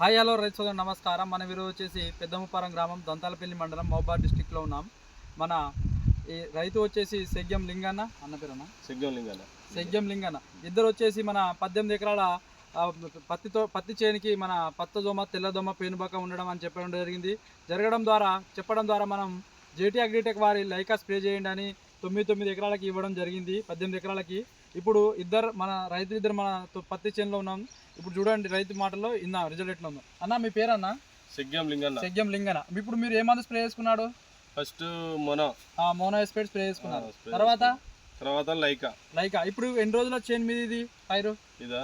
Hi hello రైతు సోదరు నమస్కారం. మన వీరు వచ్చేసి పెద్దముప్పారం గ్రామం దొంతాలపల్లి మండలం మహబాద్ డిస్టిక్లో ఉన్నాం. మన ఈ రైతు వచ్చేసి సెగ్యం లింగన్న అన్న పేరునా? సిగ్గం లింగాల సెగ్యం లింగన్న. ఇద్దరు వచ్చేసి మన పద్దెనిమిది ఎకరాల పత్తితో పత్తి చేనికి మన పచ్చదోమ తెల్లదోమ పేనుబక ఉండడం అని చెప్పడం జరిగింది. జరగడం ద్వారా చెప్పడం ద్వారా మనం జేటీ అగ్రిటెక్ వారి లైకా స్ప్రే చేయండి అని తొమ్మిది తొమ్మిది ఎకరాలకి ఇవ్వడం జరిగింది పద్దెనిమిది ఎకరాలకి. ఇప్పుడు ఇద్దరు మన రైతు ఇద్దరు మన పత్తి చేనులో ఉన్నాం. ఇప్పుడు చూడండి రైతు మాటల్లో ఇందా రిజల్ట్ ఎట్లా ఉందో. అన్న మీ సిగ్గం లింగన్న. సెగ్యం లింగన ఇప్పుడు మీరు ఏ మందు స్ప్రే చేసుకున్నాడు? ఫస్ట్ మొన. ఆ మోనోఎస్పేట్ స్ప్రే చేసుకున్నారు. తర్వాత? తర్వాత లైకా. లైకా. ఇప్పుడు ఎన్ని రోజుల చేను మీద ఇది? పైరు? ఇదా?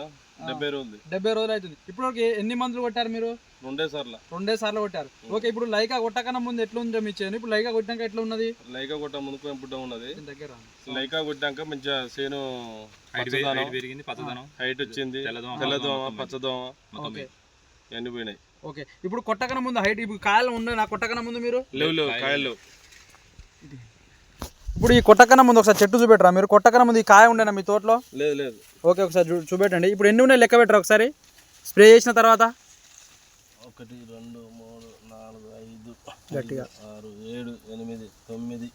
డెబ్బై రోజులు డెబ్బై రోజులు అవుతుంది. ఇప్పుడు ఎన్ని మందులు కొట్టారు మీరు? రెండే సార్ల. రెండే సార్లు కొట్టారు. ఓకే ఇప్పుడు లైకా కొట్టకన్నా ముందు ఎట్లా ఉందో మీ చేను? ఇప్పుడు లైకా కొట్టాక ఎట్లా ఉన్నది లైకా కొట్ట ముందుకు పుట్ట ఉన్నది. దగ్గర లైకా కొట్టాక మంచిగా చేను పెరిగింది పచ్చదనం. హైట్ వచ్చింది. తెల్లదోమ, పచ్చదోమ ఇవన్నీ పోయినాయి. ఓకే ఇప్పుడు కొట్టకన్నా ముందు హైట్ ఇప్పుడు కాయలు ఉన్నాయి నా కొట్టకన్నా ముందు మీరు? లేవు లేవు కాయలు ఇప్పుడు ఈ కొట్టకన్నా ముందు ఒకసారి చెట్టు చూపెట్టరా? మీరు కొట్టకన్నా ముందు ఈ కాయ ఉండేనా మీ తోటలో? లేదు లేదు. ఓకే ఒకసారి చూ- చూపెట్టండి. ఇప్పుడు ఎన్ని ఉన్నాయి లెక్క పెట్టరా ఒకసారి? స్ప్రే చేసిన తర్వాత? ఒకటి రెండు మూడు నాలుగు ఐదు గట్టిగా. ఆరు ఏడు ఎనిమిది తొమ్మిది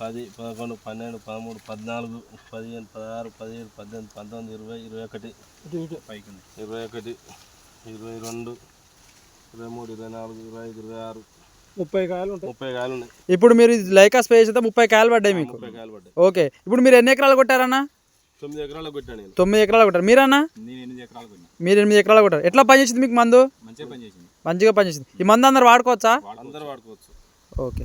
పది పదకొండు పన్నెండు పదమూడు పద్నాలుగు పదిహేను పదహారు పదిహేడు పద్దెనిమిది పంతొమ్మిది ఇరవై ఇరవై ఒకటి పైకి. ఇరవై ఒకటి ఇరవై రెండు ఇరవై మూడు ఇరవై నాలుగు ఇరవై ఐదు ఇరవై ఆరు ముప్పై కాయలు ఉంటాయి. ముప్పై కాయలు ఉన్నాయి. ఇప్పుడు మీరు లైకా స్ప్రే చేస్తే ముప్పై కాయలు పడ్డాయి మీకు? ముప్పై కాయలు పడ్డాయి. ఓకే. ఇప్పుడు మీరు ఎన్ని ఎకరాలు కొట్టారన్నా? తొమ్మిది ఎకరాలు కొట్టాను నేను. తొమ్మిది ఎకరాలు కొట్టారు. మీరన్నా? నేను ఎనిమిది ఎకరాలు కొన్నా మీరు ఎనిమిది ఎకరాలు కొట్టారు. ఎట్లా పనిచేసింది మీకు మందు? మంచిగా పని చేసింది. మంచిగా పనిచేసింది ఈ మందు అందరు వాడుకోవచ్చా? అందరూ వాడుకోవచ్చు. ఓకే.